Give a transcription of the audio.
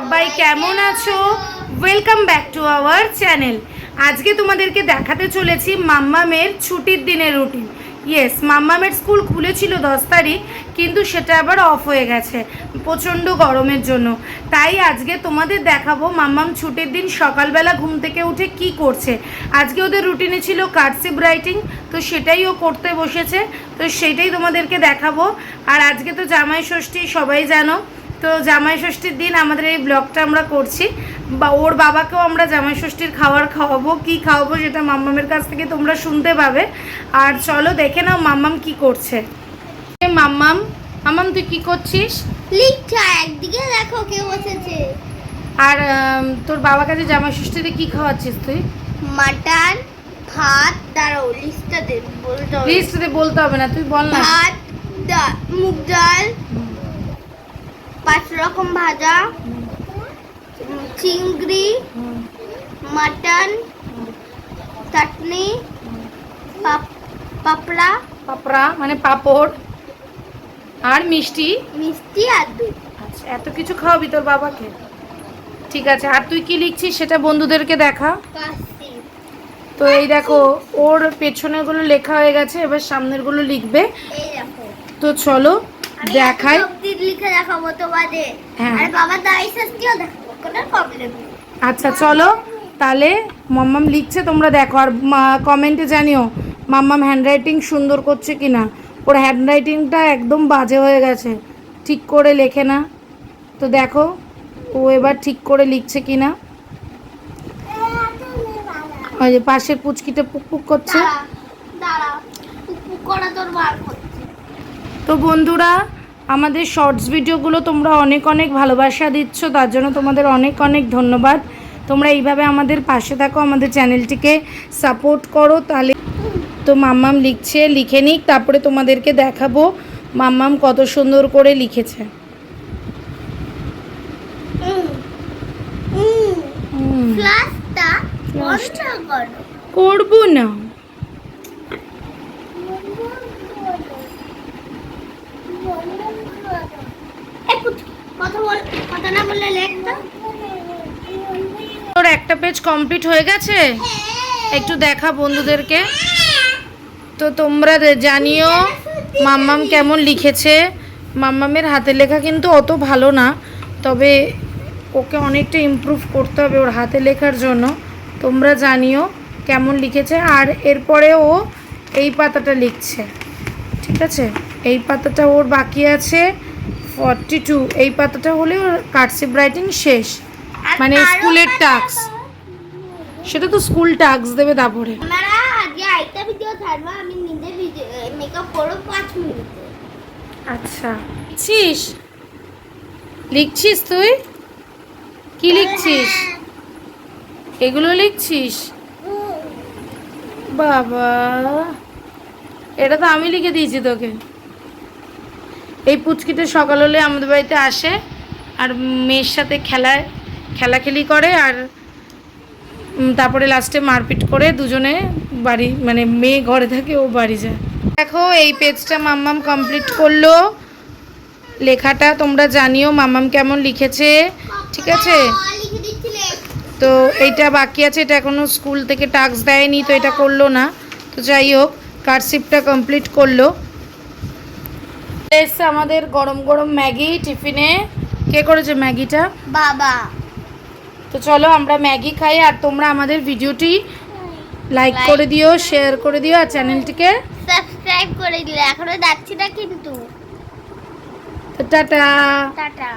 সবাই কেমন আছো? Welcome back to our channel আজকে তোমাদেরকে দেখাতে চলেছি মাম্মামের ছুটির দিনের রুটিন ইয়েস মাম্মামের স্কুল খুলেছিল দশ তারিখ, কিন্তু সেটা আবার অফ হয়ে গেছে, প্রচণ্ড গরমের জন্য। তাই আজকে তোমাদের দেখাবো মাম্মাম ছুটির দিন সকালবেলা ঘুম থেকে উঠে কি করছে। আজকে ওদের রুটিনে ছিল কার্সিভ রাইটিং তো সেটাই ও করতে বসেছে, তো সেটাই তোমাদেরকে দেখাবো। আর আজকে তো জামাই ষষ্ঠী, সবাই জানো তো জামাই ষষ্ঠীর দিন আমাদের এই ব্লগটা আমরা করছি। বা ওর বাবাকেও আমরা জামাই ষষ্ঠীর খাবার খাওয়াবো কি খাওয়াবো সেটা মাম্মামের কাছ থেকে তোমরা শুনতে পাবে। আর চলো দেখে নাও মাম্মাম কি করছে। মাম্মাম মাম্মাম তুই কি করছিস? একদিকে দেখো কে বসেছে। আর তোর বাবার কাছে জামাই ষষ্ঠীতে কি খাওয়াচ্ছিস তুই? মাটন ভাত দাঁড়াও লিস্টটা দে বলতে হবে। লিস্টে বলতে হবে না তুই বল না। ভাত মুগ ডাল পাঁচ রকম ভাজা চিংড়ি মাটন চাটনি পাপ- পাপড়া। পাপড়া মানে পাপড় আর মিষ্টি। মিষ্টি আর দুধ। আচ্ছা এত কিছু খাওয়াবি তোর বাবাকে? ঠিক আছে আর তুই কি লিখছিস সেটা বন্ধুদেরকে দেখা। তো এই দেখো ওর পেছনেরগুলো লেখা হয়ে গেছে এবার সামনেরগুলো লিখবে। তো চলো অবধি লিখে দেখাবো তোমাদের। হ্যাঁ। আর বাবার দাড়ি শাস্তিও দেখাবো কোনো প্রবলেম নেই। আচ্ছা চলো তাহলে মাম্মাম লিখছে তোমরা দেখো আর কমেন্টে জানিও মাম্মাম হ্যান্ডরাইটিং সুন্দর করছে কি না ওর হ্যান্ডরাইটিংটা একদম বাজে হয়ে গেছে ঠিক করে লেখে না। তো দেখো ও এবার ঠিক করে লিখছে কি না ওই যে পাশের পুচকিটা পুক পুক করছে। দাঁড়া দাঁড়া পুক করা তোর বার করছে। তো বন্ধুরা আমাদের শর্টস ভিডিওগুলো তোমরা অনেক অনেক ভালোবাসা দিচ্ছ তার জন্য তোমাদের অনেক অনেক ধন্যবাদ। তোমরা এইভাবে আমাদের পাশে থাকো আমাদের চ্যানেলটিকে সাপোর্ট করো তাহলে তো মাম্মাম লিখছে লিখে নিক তারপরে তোমাদেরকে দেখাবো মাম্মাম কত সুন্দর করে লিখেছে। করব না এই পুচকি, কথা তোর একটা পেজ কমপ্লিট হয়ে গেছে? একটু দেখা বন্ধুদেরকে। তো তোমরা জানিও, মাম্মাম কেমন লিখেছে। মাম্মামের হাতের লেখা কিন্তু অত ভালো না, তবে ওকে অনেকটা ইমপ্রুভ করতে হবে ওর হাতে লেখার জন্য। তোমরা জানিও কেমন লিখেছে, আর এরপরে ও এই পাতাটা লিখছে। ঠিক আছে? এই পাতাটা ওর বাকি আছে। ফর্টি টু এই পাতাটা হলে ওর কার্সিভ রাইটিং শেষ। মানে স্কুলের টাস্ক। সেটা তো স্কুল টাস্ক দেবে তারপরে। আজকে ভিডিও আমি নিজে মেকআপ করব পাঁচ মিনিটে আচ্ছা। লিখছিস? লিখছিস তুই? কি লিখছিস? এগুলো লিখছিস? বাবা। এটা তো আমি লিখে দিয়েছি তোকে। এই পুচকিতে সকাল হলে আমাদের বাড়িতে আসে আর মেয়ের সাথে খেলায়, খেলাখেলি করে আর তারপরে লাস্টে মারপিট করে দুজনে বাড়ি মানে মেয়ে ঘরে থাকে, ও বাড়ি যায়। দেখো, এই পেজটা মাম্মাম কমপ্লিট করল। লেখাটা তোমরা জানিও, মাম্মাম কেমন লিখেছে, ঠিক আছে? তো এইটা বাকি আছে, এটা এখনও স্কুল থেকে টাস্ক দেয়নি, তো এটা করল না। তো যাই হোক কারশিপটা কমপ্লিট করল। এসছে আমাদের গরম গরম ম্যাগি টিফিনে। কে করেছে ম্যাগিটা? বাবা। তো চলো আমরা ম্যাগি খাই আর তোমরা আমাদের ভিডিওটি লাইক করে দিও শেয়ার করে দিও আর চ্যানেলটিকে। সাবস্ক্রাইব করে দিলে। এখনও যাচ্ছি না কিন্তু। টাটা। টাটা।